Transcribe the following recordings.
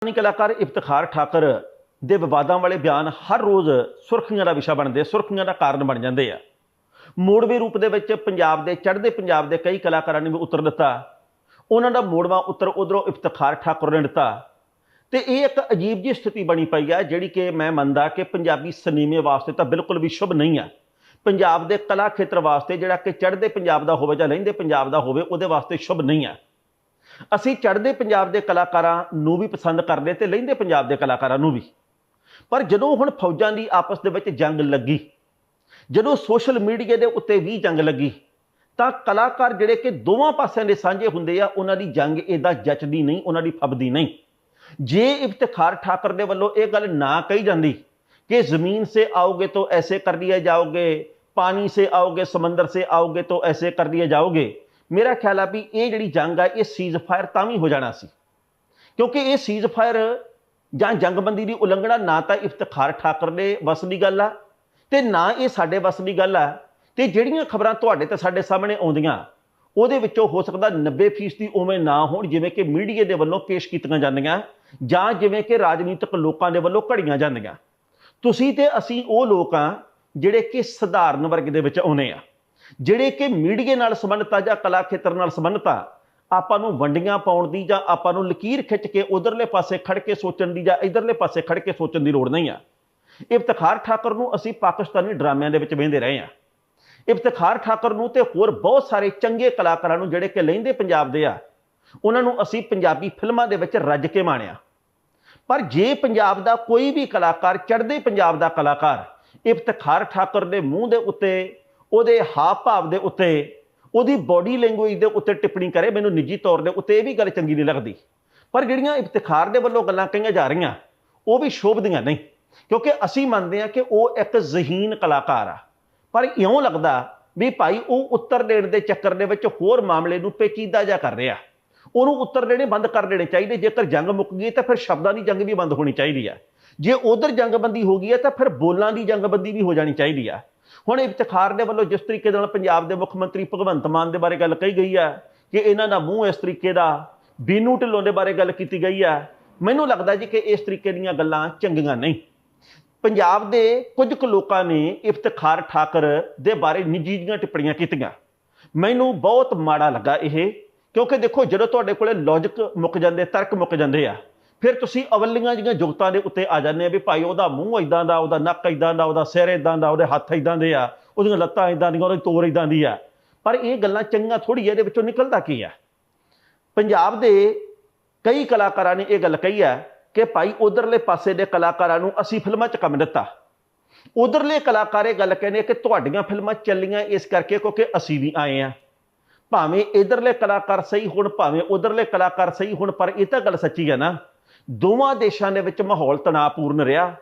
ਪਾਕਿਸਤਾਨੀ ਕਲਾਕਾਰ ਇਫਤਖਾਰ ਠਾਕਰ ਦੇ ਵਿਵਾਦਾਂ ਵਾਲੇ ਬਿਆਨ ਹਰ ਰੋਜ਼ ਸੁਰਖੀਆਂ ਦਾ ਵਿਸ਼ਾ ਬਣਦੇ, ਸੁਰਖੀਆਂ ਦਾ ਕਾਰਨ ਬਣ ਜਾਂਦੇ ਆ। ਮੋੜਵੇਂ ਰੂਪ ਦੇ ਵਿੱਚ ਪੰਜਾਬ ਦੇ, ਚੜ੍ਹਦੇ ਪੰਜਾਬ ਦੇ ਕਈ ਕਲਾਕਾਰਾਂ ਨੇ ਵੀ ਉੱਤਰ ਦਿੱਤਾ। ਉਹਨਾਂ ਦਾ ਮੋੜਵਾ ਉੱਤਰ ਉਧਰੋਂ ਇਫਤਖਾਰ ਠਾਕੁਰ ਨੇ ਦਿੱਤਾ। ਤੇ ਇਹ ਇੱਕ ਅਜੀਬ ਜਿਹੀ ਸਥਿਤੀ ਬਣੀ ਪਈ ਆ, ਜਿਹੜੀ ਕਿ ਮੈਂ ਮੰਨਦਾ ਕਿ ਪੰਜਾਬੀ ਸਿਨੇਮੇ ਵਾਸਤੇ ਤਾਂ ਬਿਲਕੁਲ ਵੀ ਸ਼ੁਭ ਨਹੀਂ ਆ। ਪੰਜਾਬ ਦੇ ਕਲਾ ਖੇਤਰ ਵਾਸਤੇ ਜਿਹੜਾ ਕਿ ਚੜ੍ਹਦੇ ਪੰਜਾਬ ਦਾ ਹੋਵੇ ਜਾਂ ਲਹਿੰਦੇ ਪੰਜਾਬ ਦਾ ਹੋਵੇ, ਉਹਦੇ ਵਾਸਤੇ ਸ਼ੁਭ ਨਹੀਂ ਆ। ਅਸੀਂ ਚੜ੍ਹਦੇ ਪੰਜਾਬ ਦੇ ਕਲਾਕਾਰਾਂ ਨੂੰ ਵੀ ਪਸੰਦ ਕਰਦੇ ਤੇ ਲਹਿੰਦੇ ਪੰਜਾਬ ਦੇ ਕਲਾਕਾਰਾਂ ਨੂੰ ਵੀ ਪਰ ਜਦੋਂ ਹੁਣ ਫੌਜਾਂ ਦੀ ਆਪਸ ਦੇ ਵਿੱਚ ਜੰਗ ਲੱਗੀ ਜਦੋਂ ਸੋਸ਼ਲ ਮੀਡੀਆ ਦੇ ਉੱਤੇ ਵੀ ਜੰਗ ਲੱਗੀ ਤਾਂ ਕਲਾਕਾਰ ਜਿਹੜੇ ਕਿ ਦੋਵਾਂ ਪਾਸਿਆਂ ਦੇ ਸਾਂਝੇ ਹੁੰਦੇ ਆ ਉਹਨਾਂ ਦੀ ਜੰਗ ਇਹਦਾ ਜੱਚਦੀ ਨਹੀਂ ਉਹਨਾਂ ਦੀ ਫਬਦੀ ਨਹੀਂ ਜੇ ਇਫਤਖਾਰ ਠਾਕਰ ਦੇ ਵੱਲੋਂ ਇਹ ਗੱਲ ਨਾ ਕਹੀ ਜਾਂਦੀ कि जमीन से आओगे तो ऐसे कर दिए जाओगे पानी से आओगे समंदर से आओगे तो ऐसे कर दिए जाओगे ਮੇਰਾ ਖਿਆਲ ਆ ਵੀ ਇਹ ਜਿਹੜੀ ਜੰਗ ਆ, ਇਹ ਸੀਜ਼ ਫਾਇਰ ਤਾਂ ਵੀ ਹੋ ਜਾਣਾ ਸੀ। ਕਿਉਂਕਿ ਇਹ ਸੀਜ਼ ਫਾਇਰ ਜਾਂ ਜੰਗਬੰਦੀ ਦੀ ਉਲੰਘਣਾ ਨਾ ਤਾਂ ਇਫਤਖਾਰ ਠਾਕਰ ਦੇ ਵੱਸ ਦੀ ਗੱਲ ਆ ਤੇ ਨਾ ਇਹ ਸਾਡੇ ਵੱਸ ਦੀ ਗੱਲ ਆ। ਤੇ ਜਿਹੜੀਆਂ ਖਬਰਾਂ ਤੁਹਾਡੇ ਤੇ ਸਾਡੇ ਸਾਹਮਣੇ ਆਉਂਦੀਆਂ, ਉਹਦੇ ਵਿੱਚੋਂ ਹੋ ਸਕਦਾ 90% ਦੀ ਉਵੇਂ ਨਾ ਹੋਣ, ਜਿਵੇਂ ਕਿ ਮੀਡੀਆ ਦੇ ਵੱਲੋਂ ਪੇਸ਼ ਕੀਤੀਆਂ ਜਾਂਦੀਆਂ ਜਾਂ ਜਿਵੇਂ ਕਿ ਰਾਜਨੀਤਿਕ ਲੋਕਾਂ ਦੇ ਵੱਲੋਂ ਘੜੀਆਂ ਜਾਂਦੀਆਂ। ਤੁਸੀਂ ਤੇ ਅਸੀਂ ਉਹ ਲੋਕ ਆ ਜਿਹੜੇ ਕਿ ਸਧਾਰਨ ਵਰਗ ਦੇ ਵਿੱਚ ਆਉਨੇ ਆ। ਜਿਹੜੇ ਕਿ ਮੀਡੀਏ ਨਾਲ ਸੰਬੰਧਿਤ ਆ ਜਾਂ ਕਲਾ ਖੇਤਰ ਨਾਲ ਸੰਬੰਧਿਤ ਆ, ਆਪਾਂ ਨੂੰ ਵੰਡੀਆਂ ਪਾਉਣ ਦੀ ਜਾਂ ਆਪਾਂ ਨੂੰ ਲਕੀਰ ਖਿੱਚ ਕੇ ਉਧਰਲੇ ਪਾਸੇ ਖੜ ਕੇ ਸੋਚਣ ਦੀ ਜਾਂ ਇਧਰਲੇ ਪਾਸੇ ਖੜ ਕੇ ਸੋਚਣ ਦੀ ਲੋੜ ਨਹੀਂ ਆ। ਇਫਤਖਾਰ ਠਾਕਰ ਨੂੰ ਅਸੀਂ ਪਾਕਿਸਤਾਨੀ ਡਰਾਮਿਆਂ ਦੇ ਵਿੱਚ ਵੇਂਦੇ ਰਹੇ ਆ। ਇਫਤਖਾਰ ਠਾਕਰ ਨੂੰ ਤੇ ਹੋਰ ਬਹੁਤ ਸਾਰੇ ਚੰਗੇ ਕਲਾਕਾਰਾਂ ਨੂੰ ਜਿਹੜੇ ਕਿ ਲਹਿੰਦੇ ਪੰਜਾਬ ਦੇ ਆ, ਉਹਨਾਂ ਨੂੰ ਅਸੀਂ ਪੰਜਾਬੀ ਫਿਲਮਾਂ ਦੇ ਵਿੱਚ ਰੱਜ ਕੇ ਮਾਣਿਆ। ਪਰ ਜੇ ਪੰਜਾਬ ਦਾ ਕੋਈ ਵੀ ਕਲਾਕਾਰ, ਚੜ੍ਹਦੇ ਪੰਜਾਬ ਦਾ ਕਲਾਕਾਰ ਇਫਤਖਾਰ ਠਾਕਰ ਦੇ ਮੂੰਹ ਦੇ ਉੱਤੇ ਉਹਦੇ ਹਾਵ ਭਾਵ ਦੇ ਉੱਤੇ, ਉਹਦੀ ਬਾਡੀ ਲੈਂਗੁਏਜ ਦੇ ਉੱਤੇ ਟਿੱਪਣੀ ਕਰੇ, ਮੈਨੂੰ ਨਿੱਜੀ ਤੌਰ ਦੇ ਉੱਤੇ ਇਹ ਵੀ ਗੱਲ ਚੰਗੀ ਨਹੀਂ ਲੱਗਦੀ। ਪਰ ਜਿਹੜੀਆਂ ਇਫਤਖਾਰ ਦੇ ਵੱਲੋਂ ਗੱਲਾਂ ਕਹੀਆਂ ਜਾ ਰਹੀਆਂ, ਉਹ ਵੀ ਸ਼ੋਭਦੀਆਂ ਨਹੀਂ। ਕਿਉਂਕਿ ਅਸੀਂ ਮੰਨਦੇ ਹਾਂ ਕਿ ਉਹ ਇੱਕ ਜ਼ਹੀਨ ਕਲਾਕਾਰ ਆ। ਪਰ ਇਉਂ ਲੱਗਦਾ ਵੀ ਭਾਈ ਉਹ ਉੱਤਰ ਦੇਣ ਦੇ ਚੱਕਰ ਦੇ ਵਿੱਚ ਹੋਰ ਮਾਮਲੇ ਨੂੰ ਪੇਚੀਦਾ ਜਾ ਕਰ ਰਿਹਾ। ਉਹਨੂੰ ਉੱਤਰ ਦੇਣੇ ਬੰਦ ਕਰ ਦੇਣੇ ਚਾਹੀਦੇ। ਜੇਕਰ ਜੰਗ ਮੁੱਕ ਗਈ ਤਾਂ ਫਿਰ ਸ਼ਬਦਾਂ ਦੀ ਜੰਗ ਵੀ ਬੰਦ ਹੋਣੀ ਚਾਹੀਦੀ ਆ। ਜੇ ਉਧਰ ਜੰਗਬੰਦੀ ਹੋ ਗਈ ਹੈ ਤਾਂ ਫਿਰ ਬੋਲਾਂ ਦੀ ਜੰਗਬੰਦੀ ਵੀ ਹੋ ਜਾਣੀ ਚਾਹੀਦੀ ਆ। ਹੁਣ ਇਫਤਖਾਰ ਦੇ ਵੱਲੋਂ ਜਿਸ ਤਰੀਕੇ ਨਾਲ ਪੰਜਾਬ ਦੇ ਮੁੱਖ ਮੰਤਰੀ ਭਗਵੰਤ ਮਾਨ ਦੇ ਬਾਰੇ ਗੱਲ ਕਹੀ ਗਈ ਹੈ ਕਿ ਇਹਨਾਂ ਦਾ ਮੂੰਹ ਇਸ ਤਰੀਕੇ ਦਾ ਬੀਨੂ ਢਿੱਲੋਂ ਦੇ ਬਾਰੇ ਗੱਲ ਕੀਤੀ ਗਈ ਹੈ, ਮੈਨੂੰ ਲੱਗਦਾ ਜੀ ਕਿ ਇਸ ਤਰੀਕੇ ਦੀਆਂ ਗੱਲਾਂ ਚੰਗੀਆਂ ਨਹੀਂ। ਪੰਜਾਬ ਦੇ ਕੁਝ ਕੁ ਲੋਕਾਂ ਨੇ ਇਫਤਖਾਰ ਠਾਕਰ ਦੇ ਬਾਰੇ ਨਿੱਜੀ ਜੀਆਂ ਟਿੱਪਣੀਆਂ ਕੀਤੀਆਂ। ਮੈਨੂੰ ਬਹੁਤ ਮਾੜਾ ਲੱਗਾ ਇਹ, ਕਿਉਂਕਿ ਦੇਖੋ ਜਦੋਂ ਤੁਹਾਡੇ ਕੋਲੇ ਲੌਜੀਕ ਮੁੱਕ ਜਾਂਦੇ, ਤਰਕ ਮੁੱਕ ਜਾਂਦੇ ਆ ਫਿਰ ਤੁਸੀਂ ਅਵਲੀਆਂ ਜੀਆਂ ਜੁਗਤਾਂ ਦੇ ਉੱਤੇ ਆ ਜਾਂਦੇ ਆ ਵੀ ਭਾਈ ਉਹਦਾ ਮੂੰਹ ਇਦਾਂ ਦਾ, ਉਹਦਾ ਨੱਕ ਇਦਾਂ ਦਾ, ਉਹਦਾ ਸਿਰ ਇਦਾਂ ਦਾ, ਉਹਦੇ ਹੱਥ ਇਦਾਂ ਦੇ ਆ, ਉਹਦੀਆਂ ਲੱਤਾਂ ਇਦਾਂ ਦੀਆਂ, ਉਹਦੀ ਤੋਰ ਇਦਾਂ ਦੀ ਆ। ਪਰ ਇਹ ਗੱਲਾਂ ਚੰਗੀਆਂ ਥੋੜੀ ਇਹਦੇ ਵਿੱਚੋਂ ਨਿਕਲਦਾ ਕੀ ਆ? ਪੰਜਾਬ ਦੇ ਕਈ ਕਲਾਕਾਰਾਂ ਨੇ ਇਹ ਗੱਲ ਕਹੀ ਆ ਕਿ ਭਾਈ ਉਧਰਲੇ ਪਾਸੇ ਦੇ ਕਲਾਕਾਰਾਂ ਨੂੰ ਅਸੀਂ ਫਿਲਮਾਂ 'ਚ ਕੰਮ ਦਿੱਤਾ। ਉਧਰਲੇ ਕਲਾਕਾਰ ਇਹ ਗੱਲ ਕਹਿੰਦੇ ਕਿ ਤੁਹਾਡੀਆਂ ਫਿਲਮਾਂ ਚੱਲੀਆਂ ਇਸ ਕਰਕੇ ਕਿਉਂਕਿ ਅਸੀਂ ਵੀ ਆਏ ਆ। ਭਾਵੇਂ ਇਧਰਲੇ ਕਲਾਕਾਰ ਸਹੀ ਹੋਣ, ਭਾਵੇਂ ਉਧਰਲੇ ਕਲਾਕਾਰ ਸਹੀ ਹੋਣ, ਪਰ ਇਹ ਤਾਂ ਗੱਲ ਸੱਚੀ ਹੈ ਨਾ। ਦੋਵਾਂ ਦੇਸ਼ਾਂ ਦੇ ਵਿੱਚ ਮਾਹੌਲ ਤਣਾਅਪੂਰਨ ਰਿਹਾ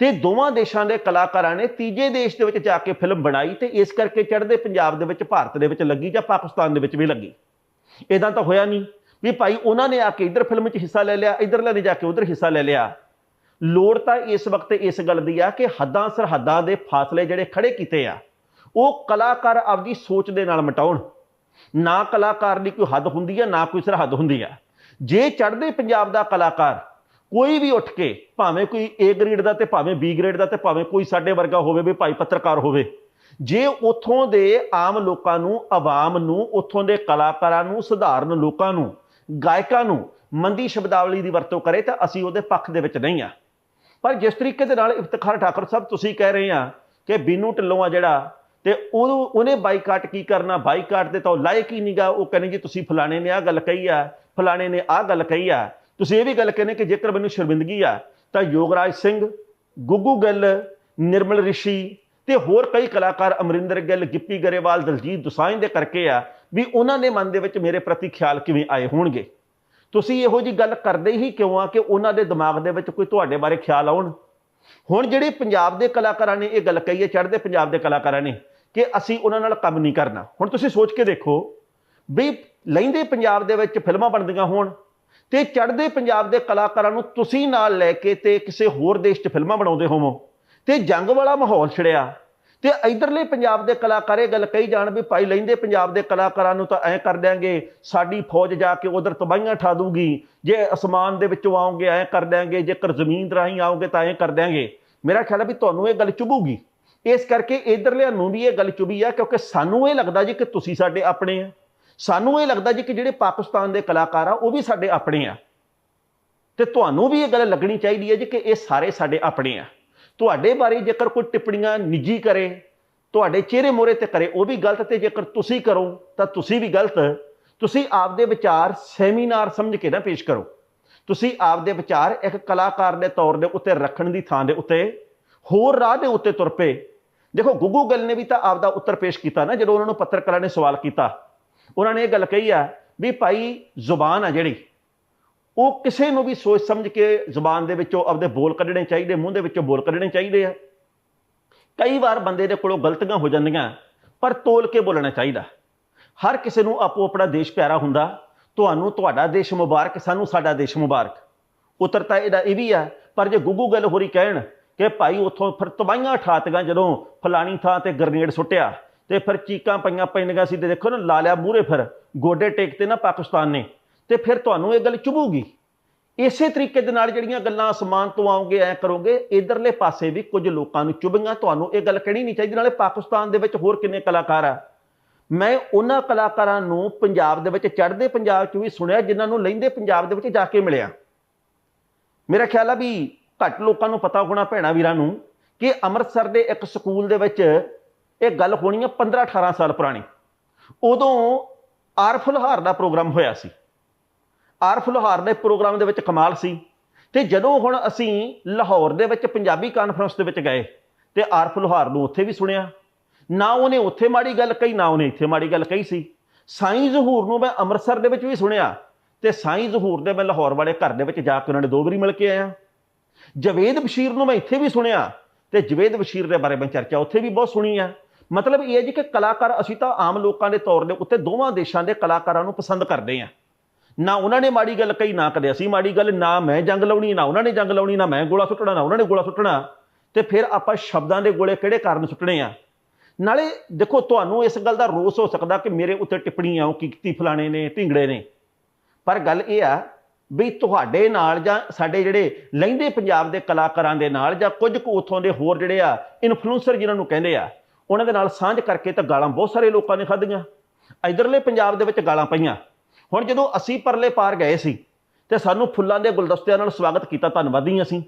ਤੇ ਦੋਵਾਂ ਦੇਸ਼ਾਂ ਦੇ ਕਲਾਕਾਰਾਂ ਨੇ ਤੀਜੇ ਦੇਸ਼ ਦੇ ਵਿੱਚ ਜਾ ਕੇ ਫਿਲਮ ਬਣਾਈ ਤੇ ਇਸ ਕਰਕੇ ਚੜ੍ਹਦੇ ਪੰਜਾਬ ਦੇ ਵਿੱਚ, ਭਾਰਤ ਦੇ ਵਿੱਚ ਲੱਗੀ ਜਾਂ ਪਾਕਿਸਤਾਨ ਦੇ ਵਿੱਚ ਵੀ ਲੱਗੀ। ਇਦਾਂ ਤਾਂ ਹੋਇਆ ਨਹੀਂ ਵੀ ਭਾਈ ਉਹਨਾਂ ਨੇ ਆ ਕੇ ਇੱਧਰ ਫਿਲਮ 'ਚ ਹਿੱਸਾ ਲੈ ਲਿਆ, ਇਧਰਲੇ ਨੇ ਜਾ ਕੇ ਉਧਰ ਹਿੱਸਾ ਲੈ ਲਿਆ। ਲੋੜ ਤਾਂ ਇਸ ਵਕਤ ਇਸ ਗੱਲ ਦੀ ਆ ਕਿ ਹੱਦਾਂ ਸਰਹੱਦਾਂ ਦੇ ਫਾਸਲੇ ਜਿਹੜੇ ਖੜੇ ਕੀਤੇ ਆ, ਉਹ ਕਲਾਕਾਰ ਆਪਦੀ ਸੋਚ ਦੇ ਨਾਲ ਮਟਾਉਣ। ਨਾ ਕਲਾਕਾਰ ਦੀ ਕੋਈ ਹੱਦ ਹੁੰਦੀ ਆ, ਨਾ ਕੋਈ ਸਰਹੱਦ ਹੁੰਦੀ ਆ। ਜੇ ਚੜ੍ਹਦੇ ਪੰਜਾਬ ਦਾ ਕਲਾਕਾਰ ਕੋਈ ਵੀ ਉੱਠ ਕੇ, ਭਾਵੇਂ ਕੋਈ A ਗ੍ਰੇਡ ਦਾ ਤੇ ਭਾਵੇਂ B ਗ੍ਰੇਡ ਦਾ ਤੇ ਭਾਵੇਂ ਕੋਈ ਸਾਡੇ ਵਰਗਾ ਹੋਵੇ ਵੀ ਭਾਈ ਪੱਤਰਕਾਰ ਹੋਵੇ, ਜੇ ਉਥੋਂ ਦੇ ਆਮ ਲੋਕਾਂ ਨੂੰ, ਆਵਾਮ ਨੂੰ, ਉਥੋਂ ਦੇ ਕਲਾਕਾਰਾਂ ਨੂੰ, ਸਧਾਰਨ ਲੋਕਾਂ ਨੂੰ, ਗਾਇਕਾਂ ਨੂੰ ਮੰਦੀ ਸ਼ਬਦਾਵਲੀ ਦੀ ਵਰਤੋਂ ਕਰੇ ਤਾਂ ਅਸੀਂ ਉਹਦੇ ਪੱਖ ਦੇ ਵਿੱਚ ਨਹੀਂ ਆ। ਪਰ ਜਿਸ ਤਰੀਕੇ ਦੇ ਨਾਲ ਇਫਤਖਾਰ ਠਾਕੁਰ ਸਾਹਿਬ ਤੁਸੀਂ ਕਹਿ ਰਹੇ ਆ ਕਿ ਬੀਨੂ ਢਿੱਲੋਂ ਆ ਜਿਹੜਾ ਤੇ ਉਹ ਉਹਨੇ ਬਾਈਕਾਟ ਕੀ ਕਰਨਾ, ਬਾਈਕਾਟ ਦੇ ਤਾਂ ਉਹ ਲਾਇਕ ਹੀ ਨਹੀਂਗਾ ਉਹ ਕਹਿੰਦੇ ਜੀ ਤੁਸੀਂ ਫਲਾਣੇ ਨੇ ਆ ਗੱਲ ਕਹੀ ਆ ਫਲਾਣੇ ਨੇ ਆਹ ਗੱਲ ਕਹੀ ਆ। ਤੁਸੀਂ ਇਹ ਵੀ ਗੱਲ ਕਹਿੰਦੇ ਕਿ ਜੇਕਰ ਮੈਨੂੰ ਸ਼ਰਮਿੰਦਗੀ ਆ, ਤਾਂ ਯੋਗਰਾਜ ਸਿੰਘ, ਗੁੱਗੂ ਗਿੱਲ, ਨਿਰਮਲ ਰਿਸ਼ੀ ਤੇ ਹੋਰ ਕਈ ਕਲਾਕਾਰ ਅਮਰਿੰਦਰ ਗਿੱਲ, ਗਿੱਪੀ ਗਰੇਵਾਲ, ਦਲਜੀਤ ਦੁਸਾਂਝ ਦੇ ਕਰਕੇ ਆ ਵੀ ਉਹਨਾਂ ਦੇ ਮਨ ਦੇ ਵਿੱਚ ਮੇਰੇ ਪ੍ਰਤੀ ਖਿਆਲ ਕਿਵੇਂ ਆਏ ਹੋਣਗੇ। ਤੁਸੀਂ ਇਹੋ ਜੀ ਗੱਲ ਕਰਦੇ ਹੀ ਕਿਉਂ ਆ ਕਿ ਉਹਨਾਂ ਦੇ ਦਿਮਾਗ ਦੇ ਵਿੱਚ ਕੋਈ ਤੁਹਾਡੇ ਬਾਰੇ ਖਿਆਲ ਆਉਣ? ਹੁਣ ਜਿਹੜੇ ਪੰਜਾਬ ਦੇ ਕਲਾਕਾਰਾਂ ਨੇ ਇਹ ਗੱਲ ਕਹੀ ਹੈ, ਚੜ੍ਹਦੇ ਪੰਜਾਬ ਦੇ ਕਲਾਕਾਰਾਂ ਨੇ ਕਿ ਅਸੀਂ ਉਹਨਾਂ ਨਾਲ ਕੰਮ ਨਹੀਂ ਕਰਨਾ। ਹੁਣ ਤੁਸੀਂ ਸੋਚ ਕੇ ਦੇਖੋ ਵੀ ਲਹਿੰਦੇ ਪੰਜਾਬ ਦੇ ਵਿੱਚ ਫਿਲਮਾਂ ਬਣਦੀਆਂ ਹੋਣ ਤੇ ਚੜ੍ਹਦੇ ਪੰਜਾਬ ਦੇ ਕਲਾਕਾਰਾਂ ਨੂੰ ਤੁਸੀਂ ਨਾਲ ਲੈ ਕੇ ਤੇ ਕਿਸੇ ਹੋਰ ਦੇਸ਼ 'ਚ ਫਿਲਮਾਂ ਬਣਾਉਂਦੇ ਹੋਵੋ, ਤੇ ਜੰਗ ਵਾਲਾ ਮਾਹੌਲ ਛਿੜਿਆ, ਤੇ ਇਧਰਲੇ ਪੰਜਾਬ ਦੇ ਕਲਾਕਾਰ ਇਹ ਗੱਲ ਕਹੀ ਜਾਣ ਵੀ ਭਾਈ ਲੈਂਦੇ ਪੰਜਾਬ ਦੇ ਕਲਾਕਾਰਾਂ ਨੂੰ ਤਾਂ ਐਂ ਕਰ ਦਿਆਂਗੇ, ਸਾਡੀ ਫੌਜ ਜਾ ਕੇ ਉਧਰ ਤਬਾਹੀਆਂ ਠਾ ਦੂਗੀ, ਜੇ ਅਸਮਾਨ ਦੇ ਵਿੱਚੋਂ ਆਉਂਗੇ ਐਂ ਕਰ ਦਿਆਂਗੇ, ਜੇਕਰ ਜ਼ਮੀਨ ਰਾਹੀਂ ਆਉਂਗੇ ਤਾਂ ਐਂ ਕਰ ਦਿਆਂਗੇ। ਮੇਰਾ ਖਿਆਲ ਹੈ ਵੀ ਤੁਹਾਨੂੰ ਇਹ ਗੱਲ ਚੁਭੂਗੀ ਇਸ ਕਰਕੇ ਇਧਰਲਿਆਂ ਨੂੰ ਵੀ ਇਹ ਗੱਲ ਚੁਭੀ ਆ ਕਿਉਂਕਿ ਸਾਨੂੰ ਇਹ ਲੱਗਦਾ ਜੀ ਕਿ ਤੁਸੀਂ ਸਾਡੇ ਆਪਣੇ ਆ। ਸਾਨੂੰ ਇਹ ਲੱਗਦਾ ਜੀ ਕਿ ਜਿਹੜੇ ਪਾਕਿਸਤਾਨ ਦੇ ਕਲਾਕਾਰ ਆ, ਉਹ ਵੀ ਸਾਡੇ ਆਪਣੇ ਆ। ਤੇ ਤੁਹਾਨੂੰ ਵੀ ਇਹ ਗੱਲ ਲੱਗਣੀ ਚਾਹੀਦੀ ਹੈ ਜੀ ਕਿ ਇਹ ਸਾਰੇ ਸਾਡੇ ਆਪਣੇ ਆ। ਤੁਹਾਡੇ ਬਾਰੇ ਜੇਕਰ ਕੋਈ ਟਿੱਪਣੀਆਂ ਨਿੱਜੀ ਕਰੇ, ਤੁਹਾਡੇ ਚਿਹਰੇ ਮੋਰੇ ਤੇ ਕਰੇ, ਉਹ ਵੀ ਗਲਤ ਤੇ ਜੇਕਰ ਤੁਸੀਂ ਕਰੋ, ਤਾਂ ਤੁਸੀਂ ਵੀ ਗਲਤ। ਤੁਸੀਂ ਆਪਦੇ ਵਿਚਾਰ ਸੈਮੀਨਾਰ ਸਮਝ ਕੇ ਨਾ ਪੇਸ਼ ਕਰੋ। ਤੁਸੀਂ ਆਪਦੇ ਵਿਚਾਰ ਇੱਕ ਕਲਾਕਾਰ ਦੇ ਤੌਰ ਦੇ ਉੱਤੇ ਰੱਖਣ ਦੀ ਥਾਂ ਦੇ ਉੱਤੇ, ਹੋਰ ਰਾਹ ਦੇ ਉੱਤੇ ਤੁਰ ਪਏ। ਦੇਖੋ, ਗੁੱਗੂ ਗੱਲ ਨੇ ਵੀ ਤਾਂ ਆਪਦਾ ਉੱਤਰ ਪੇਸ਼ ਕੀਤਾ ਨਾ, ਜਦੋਂ ਉਹਨਾਂ ਨੂੰ ਪੱਤਰਕਾਰਾਂ ਨੇ ਸਵਾਲ ਕੀਤਾ। ਉਹਨਾਂ ਨੇ ਇਹ ਗੱਲ ਕਹੀ ਆ ਵੀ ਭਾਈ ਜ਼ੁਬਾਨ ਆ ਜਿਹੜੀ, ਉਹ ਕਿਸੇ ਨੂੰ ਵੀ ਸੋਚ ਸਮਝ ਕੇ ਜ਼ੁਬਾਨ ਦੇ ਵਿੱਚੋਂ ਆਪਦੇ ਬੋਲ ਕੱਢਣੇ ਚਾਹੀਦੇ, ਮੂੰਹ ਦੇ ਵਿੱਚੋਂ ਬੋਲ ਕੱਢਣੇ ਚਾਹੀਦੇ ਆ। ਕਈ ਵਾਰ ਬੰਦੇ ਦੇ ਕੋਲੋਂ ਗਲਤੀਆਂ ਹੋ ਜਾਂਦੀਆਂ, ਪਰ ਤੋਲ ਕੇ ਬੋਲਣਾ ਚਾਹੀਦਾ। ਹਰ ਕਿਸੇ ਨੂੰ ਆਪੋ ਆਪਣਾ ਦੇਸ਼ ਪਿਆਰਾ ਹੁੰਦਾ, ਤੁਹਾਨੂੰ ਤੁਹਾਡਾ ਦੇਸ਼ ਮੁਬਾਰਕ, ਸਾਨੂੰ ਸਾਡਾ ਦੇਸ਼ ਮੁਬਾਰਕ। ਉਤਰਤਾ ਇਹਦਾ ਇਹ ਵੀ ਆ, ਪਰ ਜੇ ਗੁੱਗੂ ਗੱਲ ਹੋਰੀ ਕਹਿਣ ਕਿ ਭਾਈ ਉੱਥੋਂ ਫਿਰ ਤਬਾਈਆਂ ਠਾਤੀਆਂ ਜਦੋਂ ਫਲਾਣੀ ਥਾਂ ਤੇ ਗ੍ਰਨੇਡ ਸੁੱਟਿਆ ਤੇ ਫਿਰ ਚੀਕਾਂ ਪਈਆਂ ਪੈਣੀਆਂ ਸੀ ਤੇ ਦੇਖੋ ਨਾ, ਲਾ ਲਿਆ ਮੂਹਰੇ ਫਿਰ, ਗੋਡੇ ਟੇਕਤੇ ਨਾ ਪਾਕਿਸਤਾਨ ਨੇ, ਤੇ ਫਿਰ ਤੁਹਾਨੂੰ ਇਹ ਗੱਲ ਚੁਭੂਗੀ। ਇਸੇ ਤਰੀਕੇ ਦੇ ਨਾਲ ਜਿਹੜੀਆਂ ਗੱਲਾਂ ਅਸਮਾਨ ਤੋਂ ਆਉਂਗੇ, ਐ ਕਰੋਗੇ, ਇਧਰਲੇ ਪਾਸੇ ਵੀ ਕੁਝ ਲੋਕਾਂ ਨੂੰ ਚੁਭੀਆਂ, ਤੁਹਾਨੂੰ ਇਹ ਗੱਲ ਕਹਿਣੀ ਨਹੀਂ ਚਾਹੀਦੀ, ਨਾਲੇ ਪਾਕਿਸਤਾਨ ਦੇ ਵਿੱਚ ਹੋਰ ਕਿੰਨੇ ਕਲਾਕਾਰ ਆ। ਮੈਂ ਉਹਨਾਂ ਕਲਾਕਾਰਾਂ ਨੂੰ ਪੰਜਾਬ ਦੇ ਵਿੱਚ, ਚੜ੍ਹਦੇ ਪੰਜਾਬ 'ਚ ਵੀ ਸੁਣਿਆ, ਜਿਨ੍ਹਾਂ ਨੂੰ ਲੈਂਦੇ ਪੰਜਾਬ ਦੇ ਵਿੱਚ ਜਾ ਕੇ ਮਿਲਿਆ। ਮੇਰਾ ਖਿਆਲ ਆ ਵੀ ਘੱਟ ਲੋਕਾਂ ਨੂੰ ਪਤਾ ਹੋਣਾ, ਭੈਣਾ ਵੀਰਾਂ ਨੂੰ, ਕਿ ਅੰਮ੍ਰਿਤਸਰ ਦੇ ਇੱਕ ਸਕੂਲ ਦੇ ਵਿੱਚ ਇਹ ਗੱਲ ਹੋਣੀ ਆ 15 18 ਸਾਲ ਪੁਰਾਣੀ। ਉਦੋਂ ਆਰਫ ਲੋਹਾਰ ਦਾ ਪ੍ਰੋਗਰਾਮ ਹੋਇਆ ਸੀ। ਆਰਫ ਲੋਹਾਰ ਦੇ ਪ੍ਰੋਗਰਾਮ ਦੇ ਵਿੱਚ ਕਮਾਲ ਸੀ। ਤੇ ਜਦੋਂ ਹੁਣ ਅਸੀਂ ਲਾਹੌਰ ਦੇ ਵਿੱਚ ਪੰਜਾਬੀ ਕਾਨਫਰੰਸ ਦੇ ਵਿੱਚ ਗਏ, ਤੇ ਆਰਫ ਲੋਹਾਰ ਨੂੰ ਉੱਥੇ ਵੀ ਸੁਣਿਆ। ਨਾ ਉਹਨੇ ਉੱਥੇ ਮਾੜੀ ਗੱਲ ਕਹੀ, ਨਾ ਉਹਨੇ ਇੱਥੇ ਮਾੜੀ ਗੱਲ ਕਹੀ ਸੀ। ਸਾਈਂ ਜ਼ਹੂਰ ਨੂੰ ਮੈਂ ਅੰਮ੍ਰਿਤਸਰ ਦੇ ਵਿੱਚ ਵੀ ਸੁਣਿਆ ਤੇ ਸਾਈਂ ਜ਼ਹੂਰ ਦੇ ਮੈਂ ਲਾਹੌਰ ਵਾਲੇ ਘਰ ਦੇ ਵਿੱਚ ਜਾ ਕੇ ਉਹਨਾਂ ਨੇ ਦੋ ਵਾਰੀ ਮਿਲ ਕੇ ਆਇਆ। ਜਵੇਦ ਬਸ਼ੀਰ ਨੂੰ ਮੈਂ ਇੱਥੇ ਵੀ ਸੁਣਿਆ ਤੇ ਜਵੇਦ ਬਸ਼ੀਰ ਦੇ ਬਾਰੇ ਮੈਂ ਚਰਚਾ ਉੱਥੇ ਵੀ ਬਹੁਤ ਸੁਣੀ ਆ। ਮਤਲਬ ਇਹ ਹੈ ਜੀ ਕਿ ਕਲਾਕਾਰ ਅਸੀਂ ਤਾਂ ਆਮ ਲੋਕਾਂ ਦੇ ਤੌਰ ਦੇ ਉੱਤੇ ਦੋਵਾਂ ਦੇਸ਼ਾਂ ਦੇ ਕਲਾਕਾਰਾਂ ਨੂੰ ਪਸੰਦ ਕਰਦੇ ਆ ਨਾ ਉਹਨਾਂ ਨੇ ਮਾੜੀ ਗੱਲ ਕਹੀ, ਨਾ ਕਦੇ ਅਸੀਂ ਮਾੜੀ ਗੱਲ, ਨਾ ਮੈਂ ਜੰਗ ਲਾਉਣੀ, ਨਾ ਉਹਨਾਂ ਨੇ ਜੰਗ ਲਾਉਣੀ, ਨਾ ਮੈਂ ਗੋਲਾ ਸੁੱਟਣਾ, ਨਾ ਉਹਨਾਂ ਨੇ ਗੋਲਾ ਸੁੱਟਣਾ। ਤੇ ਫਿਰ ਆਪਾਂ ਸ਼ਬਦਾਂ ਦੇ ਗੋਲੇ ਕਿਹੜੇ ਕਾਰਨ ਸੁੱਟਣੇ ਆ? ਨਾਲੇ ਦੇਖੋ, ਤੁਹਾਨੂੰ ਇਸ ਗੱਲ ਦਾ ਰੋਸ ਹੋ ਸਕਦਾ ਕਿ ਮੇਰੇ ਉੱਤੇ ਟਿੱਪਣੀ ਆਉ ਕੀਤੀ ਫਲਾਣੇ ਨੇ, ਢਿੰਗੜੇ ਨੇ। ਪਰ ਗੱਲ ਇਹ ਆ ਵੀ ਤੁਹਾਡੇ ਨਾਲ ਜਾਂ ਸਾਡੇ ਜਿਹੜੇ ਲਹਿੰਦੇ ਪੰਜਾਬ ਦੇ ਕਲਾਕਾਰਾਂ ਦੇ ਨਾਲ ਜਾਂ ਕੁਝ ਕੁ ਉਥੋਂ ਦੇ ਹੋਰ ਜਿਹੜੇ ਆ ਇਨਫਲੂਐਂਸਰ ਜਿਨ੍ਹਾਂ ਨੂੰ ਕਹਿੰਦੇ ਆ ਉਹਨਾਂ ਦੇ ਨਾਲ ਸਾਂਝ ਕਰਕੇ ਤਾਂ ਗਾਲਾਂ ਬਹੁਤ ਸਾਰੇ ਲੋਕਾਂ ਨੇ ਖਾਧੀਆਂ। ਇਧਰਲੇ ਪੰਜਾਬ ਦੇ ਵਿੱਚ ਗਾਲਾਂ ਪਈਆਂ। ਹੁਣ ਜਦੋਂ ਅਸੀਂ ਪਰਲੇ ਪਾਰ ਗਏ ਸੀ, ਤੇ ਸਾਨੂੰ ਫੁੱਲਾਂ ਦੇ ਗੁਲਦਸਤਿਆਂ ਨਾਲ ਸਵਾਗਤ ਕੀਤਾ, ਧੰਨਵਾਦੀ ਅਸੀਂ।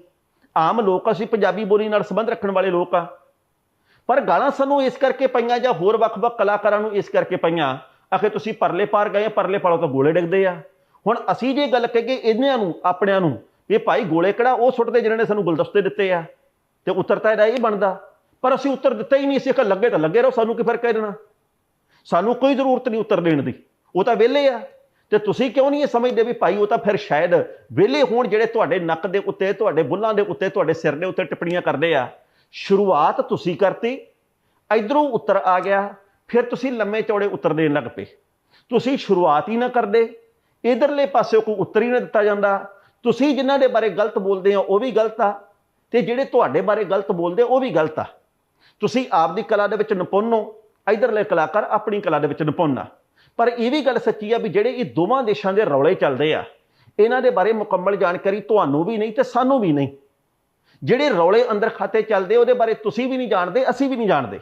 ਆਮ ਲੋਕ ਅਸੀਂ ਪੰਜਾਬੀ ਬੋਲੀ ਨਾਲ ਸੰਬੰਧ ਰੱਖਣ ਵਾਲੇ ਲੋਕ ਆ। ਪਰ ਗਾਲਾਂ ਸਾਨੂੰ ਇਸ ਕਰਕੇ ਪਈਆਂ ਜਾਂ ਹੋਰ ਵੱਖ-ਵੱਖ ਕਲਾਕਾਰਾਂ ਨੂੰ ਇਸ ਕਰਕੇ ਪਈਆਂ, ਆਖੇ ਤੁਸੀਂ ਪਰਲੇ ਪਾਰ ਗਏ, ਪਰਲੇ ਪਾਰੋਂ ਤਾਂ ਗੋਲੇ ਡਿੱਗਦੇ ਆ। ਹੁਣ ਅਸੀਂ ਜੇ ਗੱਲ ਕਹੀਏ ਇਹਨਾਂ ਨੂੰ, ਆਪਣਿਆਂ ਨੂੰ, ਵੀ ਭਾਈ ਗੋਲੇ ਕਿਹੜਾ ਉਹ ਸੁੱਟਦੇ ਜਿਹਨਾਂ ਨੇ ਸਾਨੂੰ ਗੁਲਦਸਤੇ ਦਿੱਤੇ ਆ? ਤੇ ਉੱਤਰ ਇਹਦਾ ਇਹ ਬਣਦਾ। ਪਰ ਅਸੀਂ ਉੱਤਰ ਦਿੱਤਾ ਹੀ ਨਹੀਂ ਸੀ ਕਿ ਲੱਗੇ ਤਾਂ ਲੱਗੇ ਰਹੋ, ਸਾਨੂੰ ਕੀ ਫ਼ਰਕ ਹੈ ਦੇਣਾ ਸਾਨੂੰ ਕੋਈ ਜ਼ਰੂਰਤ ਨਹੀਂ ਉੱਤਰ ਦੇਣ ਦੀ। ਉਹ ਤਾਂ ਵਿਹਲੇ ਆ। ਤੇ ਤੁਸੀਂ ਕਿਉਂ ਨਹੀਂ ਇਹ ਸਮਝਦੇ ਵੀ ਭਾਈ ਉਹ ਤਾਂ ਫਿਰ ਸ਼ਾਇਦ ਵਿਹਲੇ ਹੋਣ ਜਿਹੜੇ ਤੁਹਾਡੇ ਨੱਕ ਦੇ ਉੱਤੇ, ਤੁਹਾਡੇ ਬੁੱਲਾਂ ਦੇ ਉੱਤੇ, ਤੁਹਾਡੇ ਸਿਰ ਦੇ ਉੱਤੇ ਟਿੱਪਣੀਆਂ ਕਰਦੇ ਆ? ਸ਼ੁਰੂਆਤ ਤੁਸੀਂ ਕਰਤੀ, ਇਧਰੋਂ ਉੱਤਰ ਆ ਗਿਆ, ਫਿਰ ਤੁਸੀਂ ਲੰਮੇ ਚੌੜੇ ਉੱਤਰ ਦੇਣ ਲੱਗ ਪਏ। ਤੁਸੀਂ ਸ਼ੁਰੂਆਤ ਹੀ ਨਾ ਕਰਦੇ। ਇਧਰਲੇ ਪਾਸੇ ਕੋਈ ਉੱਤਰ ਹੀ ਨਾ ਦਿੱਤਾ ਜਾਂਦਾ। ਤੁਸੀਂ ਜਿਨ੍ਹਾਂ ਦੇ ਬਾਰੇ ਗਲਤ ਬੋਲਦੇ ਆ, ਉਹ ਵੀ ਗਲਤ ਆ। ਤੇ ਜਿਹੜੇ ਤੁਹਾਡੇ ਬਾਰੇ ਗਲਤ ਬੋਲਦੇ, ਉਹ ਵੀ ਗਲਤ ਆ। ਤੁਸੀਂ ਆਪਦੀ ਕਲਾ ਦੇ ਵਿੱਚ ਨਿਪੁੰਨ ਹੋ, ਇਧਰਲੇ ਕਲਾਕਾਰ ਆਪਣੀ ਕਲਾ ਦੇ ਵਿੱਚ ਨਿਪੁੰਨ ਆ। ਪਰ ਇਹ ਵੀ ਗੱਲ ਸੱਚੀ ਆ ਵੀ ਜਿਹੜੇ ਇਹ ਦੋਵਾਂ ਦੇਸ਼ਾਂ ਦੇ ਰੌਲੇ ਚੱਲਦੇ ਆ, ਇਹਨਾਂ ਦੇ ਬਾਰੇ ਮੁਕੰਮਲ ਜਾਣਕਾਰੀ ਤੁਹਾਨੂੰ ਵੀ ਨਹੀਂ ਤੇ ਸਾਨੂੰ ਵੀ ਨਹੀਂ। ਜਿਹੜੇ ਰੌਲੇ ਅੰਦਰ ਖਾਤੇ ਚੱਲਦੇ, ਉਹਦੇ ਬਾਰੇ ਤੁਸੀਂ ਵੀ ਨਹੀਂ ਜਾਣਦੇ, ਅਸੀਂ ਵੀ ਨਹੀਂ ਜਾਣਦੇ।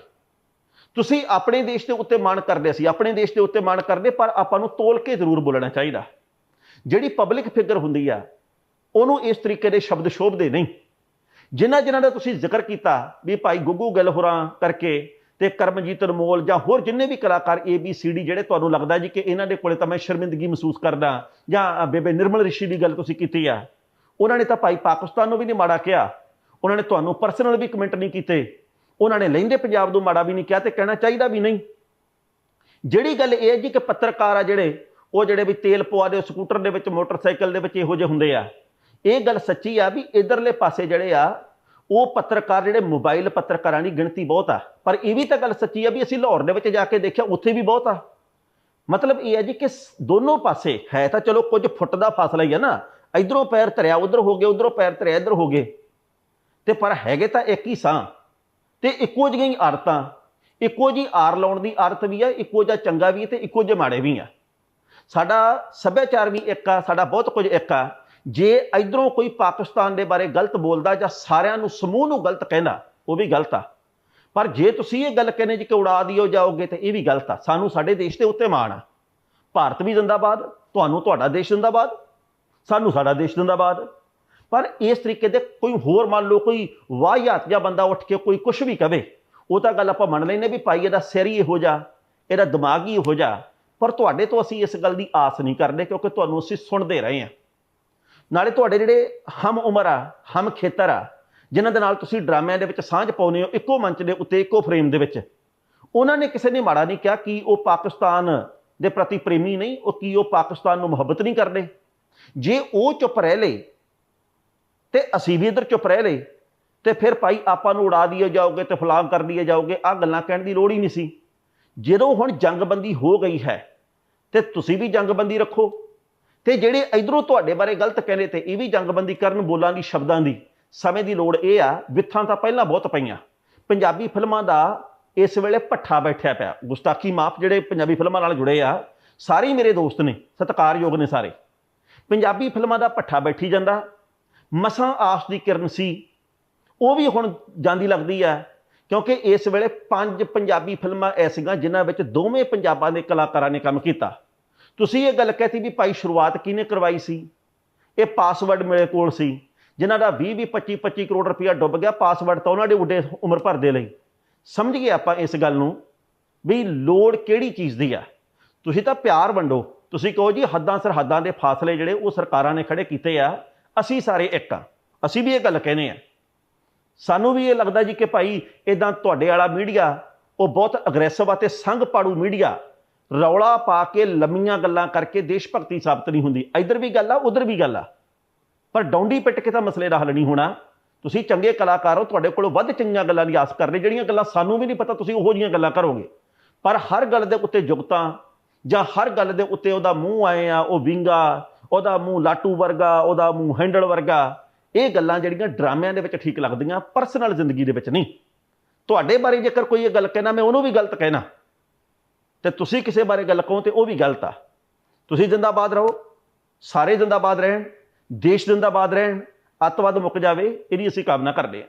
ਤੁਸੀਂ ਆਪਣੇ ਦੇਸ਼ ਦੇ ਉੱਤੇ ਮਾਣ ਕਰਦੇ ਸੀ, ਆਪਣੇ ਦੇਸ਼ ਦੇ ਉੱਤੇ ਮਾਣ ਕਰਦੇ, ਪਰ ਆਪਾਂ ਨੂੰ ਤੋਲ ਕੇ ਜ਼ਰੂਰ ਬੋਲਣਾ ਚਾਹੀਦਾ। ਜਿਹੜੀ ਪਬਲਿਕ ਫਿਗਰ ਹੁੰਦੀ ਆ, ਉਹਨੂੰ ਇਸ ਤਰੀਕੇ ਦੇ ਸ਼ਬਦ ਸ਼ੋਭਦੇ ਨਹੀਂ। ਜਿਨ੍ਹਾਂ ਜਿਨ੍ਹਾਂ ਦਾ ਤੁਸੀਂ ਜ਼ਿਕਰ ਕੀਤਾ ਵੀ ਭਾਈ ਗੁੱਗੂ ਗਿੱਲ ਹੋਰਾਂ ਕਰਕੇ ਤੇ ਕਰਮਜੀਤ ਅਨਮੋਲ ਜਾਂ ਹੋਰ ਜਿੰਨੇ ਵੀ ਕਲਾਕਾਰ ਏ ਬੀ ਸੀ ਡੀ ਜਿਹੜੇ ਤੁਹਾਨੂੰ ਲੱਗਦਾ ਜੀ ਕਿ ਇਹਨਾਂ ਦੇ ਕੋਲੇ ਤਾਂ ਮੈਂ ਸ਼ਰਮਿੰਦਗੀ ਮਹਿਸੂਸ ਕਰਦਾ ਜਾਂ ਬੇਬੇ ਨਿਰਮਲ ਰਿਸ਼ੀ ਦੀ ਗੱਲ ਤੁਸੀਂ ਕੀਤੀ ਆ, ਉਹਨਾਂ ਨੇ ਤਾਂ ਭਾਈ ਪਾਕਿਸਤਾਨ ਨੂੰ ਵੀ ਨਹੀਂ ਮਾੜਾ ਕਿਹਾ, ਉਹਨਾਂ ਨੇ ਤੁਹਾਨੂੰ ਪਰਸਨਲ ਵੀ ਕਮੈਂਟ ਨਹੀਂ ਕੀਤੇ, ਉਹਨਾਂ ਨੇ ਲੈਂਦੇ ਪੰਜਾਬ ਨੂੰ ਮਾੜਾ ਵੀ ਨਹੀਂ ਕਿਹਾ ਤੇ ਕਹਿਣਾ ਚਾਹੀਦਾ ਵੀ ਨਹੀਂ। ਜਿਹੜੀ ਗੱਲ ਇਹ ਹੈ ਜੀ ਕਿ ਪੱਤਰਕਾਰ ਆ ਜਿਹੜੇ, ਉਹ ਜਿਹੜੇ ਵੀ ਤੇਲ ਪਵਾ ਦੇ ਸਕੂਟਰ ਦੇ ਵਿੱਚ, ਮੋਟਰਸਾਈਕਲ ਦੇ ਵਿੱਚ ਇਹੋ ਜਿਹੇ ਹੁੰਦੇ ਆ। ਇਹ ਗੱਲ ਸੱਚੀ ਆ ਵੀ ਇਧਰਲੇ ਪਾਸੇ ਜਿਹੜੇ ਆ, ਉਹ ਪੱਤਰਕਾਰ ਜਿਹੜੇ ਮੋਬਾਈਲ ਪੱਤਰਕਾਰਾਂ ਦੀ ਗਿਣਤੀ ਬਹੁਤ ਆ। ਪਰ ਇਹ ਵੀ ਤਾਂ ਗੱਲ ਸੱਚੀ ਆ ਵੀ ਅਸੀਂ ਲਾਹੌਰ ਦੇ ਵਿੱਚ ਜਾ ਕੇ ਦੇਖਿਆ, ਉੱਥੇ ਵੀ ਬਹੁਤ ਆ। ਮਤਲਬ ਇਹ ਹੈ ਜੀ ਕਿ ਦੋਨੋਂ ਪਾਸੇ ਹੈ ਤਾਂ ਚਲੋ ਕੁਝ ਫੁੱਟ ਦਾ ਫਾਸਲਾ ਹੀ ਹੈ ਨਾ। ਇਧਰੋਂ ਪੈਰ ਧਰਿਆ, ਉਧਰ ਹੋ ਗਏ, ਉਧਰੋਂ ਪੈਰ ਧਰਿਆ, ਇਧਰ ਹੋ ਗਏ। ਤੇ ਪਰ ਹੈਗੇ ਤਾਂ ਇੱਕ ਹੀ ਸਾਂ ਤੇ ਇੱਕੋ ਜਿਹੀਆਂ ਹੀ ਆਦਤਾਂ, ਇੱਕੋ ਜਿਹੀ ਆਰ ਲਾਉਣ ਦੀ ਆਦਤ ਵੀ ਆ, ਇੱਕੋ ਜਿਹਾ ਚੰਗਾ ਵੀ ਹੈ ਤੇ ਇੱਕੋ ਜਿਹੇ ਮਾੜੇ ਵੀ ਆ। ਸਾਡਾ ਸੱਭਿਆਚਾਰ ਵੀ ਇੱਕ ਆ, ਸਾਡਾ ਬਹੁਤ ਕੁਝ ਇੱਕ ਆ। ਜੇ ਇਧਰੋਂ ਕੋਈ ਪਾਕਿਸਤਾਨ ਦੇ ਬਾਰੇ ਗਲਤ ਬੋਲਦਾ ਜਾਂ ਸਾਰਿਆਂ ਨੂੰ ਸਮੂਹ ਨੂੰ ਗਲਤ ਕਹਿੰਦਾ ਉਹ ਵੀ ਗਲਤ ਆ। ਪਰ ਜੇ ਤੁਸੀਂ ਇਹ ਗੱਲ ਕਹਿੰਦੇ ਜੀ ਕਿ ਉਡਾ ਦਿਓ ਜਾਓਗੇ ਤੇ ਇਹ ਵੀ ਗਲਤ ਆ। ਸਾਨੂੰ ਸਾਡੇ ਦੇਸ਼ ਦੇ ਉੱਤੇ ਮਾਣ ਆ। ਭਾਰਤ ਵੀ ਜ਼ਿੰਦਾਬਾਦ, ਤੁਹਾਨੂੰ ਤੁਹਾਡਾ ਦੇਸ਼ ਜ਼ਿੰਦਾਬਾਦ, ਸਾਨੂੰ ਸਾਡਾ ਦੇਸ਼ ਜ਼ਿੰਦਾਬਾਦ। ਪਰ ਇਸ ਤਰੀਕੇ ਦੇ ਕੋਈ ਹੋਰ ਮੰਨ ਲਓ ਕੋਈ ਵਾਹਿਆਤ ਜਾਂ ਬੰਦਾ ਉੱਠ ਕੇ ਕੋਈ ਕੁਝ ਵੀ ਕਵੇ, ਉਹ ਤਾਂ ਗੱਲ ਆਪਾਂ ਮੰਨ ਲੈਨੇ ਵੀ ਭਾਈ ਇਹਦਾ ਸਿਰ ਹੀ ਇਹੋ ਜਾ ਇਹਦਾ ਦਿਮਾਗ ਹੀ ਇਹੋ ਜਾ ਪਰ ਤੁਹਾਡੇ ਤੋਂ ਅਸੀਂ ਇਸ ਗੱਲ ਦੀ ਆਸ ਨਹੀਂ ਕਰਦੇ ਕਿਉਂਕਿ ਤੁਹਾਨੂੰ ਅਸੀਂ ਸੁਣਦੇ ਰਹੇ ਹਾਂ। ਨਾਲੇ ਤੁਹਾਡੇ ਜਿਹੜੇ ਹਮ ਉਮਰ ਆ, ਹਮ ਖੇਤਰ ਆ, ਜਿਨ੍ਹਾਂ ਦੇ ਨਾਲ ਤੁਸੀਂ ਡਰਾਮਿਆਂ ਦੇ ਵਿੱਚ ਸਾਂਝ ਪਾਉਂਦੇ ਹੋ, ਇੱਕੋ ਮੰਚ ਦੇ ਉੱਤੇ, ਇੱਕੋ ਫਰੇਮ ਦੇ ਵਿੱਚ, ਉਹਨਾਂ ਨੇ ਕਿਸੇ ਨੇ ਮਾੜਾ ਨਹੀਂ ਕਿਹਾ ਕਿ ਉਹ ਪਾਕਿਸਤਾਨ ਦੇ ਪ੍ਰਤੀ ਪ੍ਰੇਮੀ ਨਹੀਂ, ਉਹ ਕੀ ਉਹ ਪਾਕਿਸਤਾਨ ਨੂੰ ਮੁਹੱਬਤ ਨਹੀਂ ਕਰਦੇ? ਜੇ ਉਹ ਚੁੱਪ ਰਹਿ ਲੇ ਤੇ ਅਸੀਂ ਵੀ ਇੱਧਰ ਚੁੱਪ ਰਹਿ ਲੇ ਤੇ ਫਿਰ ਭਾਈ ਆਪਾਂ ਨੂੰ ਉਡਾ ਦਿਏ ਜਾਓਗੇ ਤੇ ਫਲਾਂ ਕਰ ਦਿਏ ਜਾਓਗੇ ਆ ਗੱਲਾਂ ਕਹਿਣ ਦੀ ਲੋੜ ਹੀ ਨਹੀਂ ਸੀ। ਜਦੋਂ ਹੁਣ ਜੰਗਬੰਦੀ ਹੋ ਗਈ ਹੈ, ਤੇ ਤੁਸੀਂ ਵੀ ਜੰਗਬੰਦੀ ਰੱਖੋ। ਤੇ ਜਿਹੜੇ ਇਧਰੋਂ ਤੁਹਾਡੇ ਬਾਰੇ ਗਲਤ ਕਹਿੰਦੇ ਤੇ ਇਹ ਵੀ ਜੰਗਬੰਦੀ ਕਰਨ ਬੋਲਾਂ ਦੀ ਸ਼ਬਦਾਂ ਦੀ ਸਮੇਂ ਦੀ ਲੋੜ ਇਹ ਆ, ਵਿਥਾਂ ਤਾਂ ਪਹਿਲਾਂ ਬਹੁਤ ਪਈਆਂ। ਪੰਜਾਬੀ ਫਿਲਮਾਂ ਦਾ ਇਸ ਵੇਲੇ ਭੱਠਾ ਬੈਠਿਆ ਪਿਆ। ਗੁਸਤਾਖੀ ਮਾਫ ਜਿਹੜੇ ਪੰਜਾਬੀ ਫਿਲਮਾਂ ਨਾਲ ਜੁੜੇ ਆ, ਸਾਰੇ ਹੀ ਮੇਰੇ ਦੋਸਤ ਨੇ, ਸਤਿਕਾਰਯੋਗ ਨੇ ਸਾਰੇ। ਪੰਜਾਬੀ ਫਿਲਮਾਂ ਦਾ ਭੱਠਾ ਬੈਠੀ ਜਾਂਦਾ। ਮਸਾਂ ਆਸ ਦੀ ਕਿਰਨ ਸੀ। ਉਹ ਵੀ ਹੁਣ ਜਾਂਦੀ ਲੱਗਦੀ ਆ, ਕਿਉਂਕਿ ਇਸ ਵੇਲੇ ਪੰਜ ਪੰਜਾਬੀ ਫਿਲਮਾਂ ਐਸੀਆਂ ਜਿਨ੍ਹਾਂ ਵਿੱਚ ਦੋਵੇਂ ਪੰਜਾਬਾਂ ਦੇ ਕਲਾਕਾਰਾਂ ਨੇ ਕੰਮ ਕੀਤਾ। ਤੁਸੀਂ ਇਹ ਗੱਲ ਕਹਤੀ ਵੀ ਭਾਈ ਸ਼ੁਰੂਆਤ ਕਿਹਨੇ ਕਰਵਾਈ ਸੀ? ਇਹ ਪਾਸਵਰਡ ਮੇਰੇ ਕੋਲ ਸੀ। ਜਿਨ੍ਹਾਂ ਦਾ 20 20 25 25 ਕਰੋੜ ਰੁਪਇਆ ਡੁੱਬ ਗਿਆ ਪਾਸਵਰਡ ਤਾਂ ਉਹਨਾਂ ਦੇ ਉੱਡੇ ਉਮਰ ਭਰ ਦੇ ਲਈ। ਸਮਝ ਗਏ ਆਪਾਂ ਇਸ ਗੱਲ ਨੂੰ ਵੀ ਲੋੜ ਕਿਹੜੀ ਚੀਜ਼ ਦੀ ਆ? ਤੁਸੀਂ ਤਾਂ ਪਿਆਰ ਵੰਡੋ। ਤੁਸੀਂ ਕਹੋ ਜੀ ਹੱਦਾਂ ਸਰਹੱਦਾਂ ਦੇ ਫਾਸਲੇ ਜਿਹੜੇ ਉਹ ਸਰਕਾਰਾਂ ਨੇ ਖੜੇ ਕੀਤੇ ਆ, ਅਸੀਂ ਸਾਰੇ ਇੱਕ ਆ। ਅਸੀਂ ਵੀ ਇਹ ਗੱਲ ਕਹਿੰਦੇ ਆ। ਸਾਨੂੰ ਵੀ ਇਹ ਲੱਗਦਾ ਜੀ ਕਿ ਭਾਈ ਇਦਾਂ ਤੁਹਾਡੇ ਵਾਲਾ ਮੀਡੀਆ, ਉਹ ਬਹੁਤ ਅਗਰੈਸਿਵ ਆ ਤੇ ਸੰਘ ਪਾੜੂ ਮੀਡੀਆ ਰੌਲਾ ਪਾ ਕੇ ਲੰਮੀਆਂ ਗੱਲਾਂ ਕਰਕੇ ਦੇਸ਼ ਭਗਤੀ ਸਾਬਤ ਨਹੀਂ ਹੁੰਦੀ। ਇੱਧਰ ਵੀ ਗੱਲ ਆ, ਉਧਰ ਵੀ ਗੱਲ ਆ। ਪਰ ਡੌਂਡੀ ਪਿੱਟ ਕੇ ਤਾਂ ਮਸਲੇ ਦਾ ਹੱਲ ਨਹੀਂ ਹੋਣਾ। ਤੁਸੀਂ ਚੰਗੇ ਕਲਾਕਾਰ ਹੋ, ਤੁਹਾਡੇ ਕੋਲੋਂ ਵੱਧ ਚੰਗੀਆਂ ਗੱਲਾਂ ਦੀ ਆਸ ਕਰਦੇ ਜਿਹੜੀਆਂ ਗੱਲਾਂ ਸਾਨੂੰ ਵੀ ਨਹੀਂ ਪਤਾ, ਤੁਸੀਂ ਉਹੋ ਜਿਹੀਆਂ ਗੱਲਾਂ ਕਰੋਗੇ। ਪਰ ਹਰ ਗੱਲ ਦੇ ਉੱਤੇ ਜੁਗਤਾਂ, ਜਾਂ ਹਰ ਗੱਲ ਦੇ ਉੱਤੇ ਉਹਦਾ ਮੂੰਹ ਆਏ ਆ, ਉਹ ਵਿੰਗਾ, ਉਹਦਾ ਮੂੰਹ ਲਾਟੂ ਵਰਗਾ, ਉਹਦਾ ਮੂੰਹ ਹੈਂਡਲ ਵਰਗਾ, ਇਹ ਗੱਲਾਂ ਜਿਹੜੀਆਂ ਡਰਾਮਿਆਂ ਦੇ ਵਿੱਚ ਠੀਕ ਲੱਗਦੀਆਂ, ਪਰਸਨਲ ਜ਼ਿੰਦਗੀ ਦੇ ਵਿੱਚ ਨਹੀਂ। ਤੁਹਾਡੇ ਬਾਰੇ ਜੇਕਰ ਕੋਈ ਇਹ ਗੱਲ ਕਹਿਣਾ, ਮੈਂ ਉਹਨੂੰ ਵੀ ਗਲਤ ਕਹਿਣਾ। ਤੇ ਤੁਸੀਂ ਕਿਸੇ ਬਾਰੇ ਗੱਲ ਕਹੋ ਤੇ ਉਹ ਵੀ ਗਲਤ ਆ। ਤੁਸੀਂ ਜਿੰਦਾਬਾਦ ਰਹੋ, ਸਾਰੇ ਜਿੰਦਾਬਾਦ ਰਹਿਣ, ਦੇਸ਼ ਜਿੰਦਾਬਾਦ ਰਹਿਣ, ਅੱਤਵਾਦ ਮੁੱਕ ਜਾਵੇ, ਇਹਦੀ ਅਸੀਂ ਕਾਮਨਾ ਕਰਦੇ ਹਾਂ।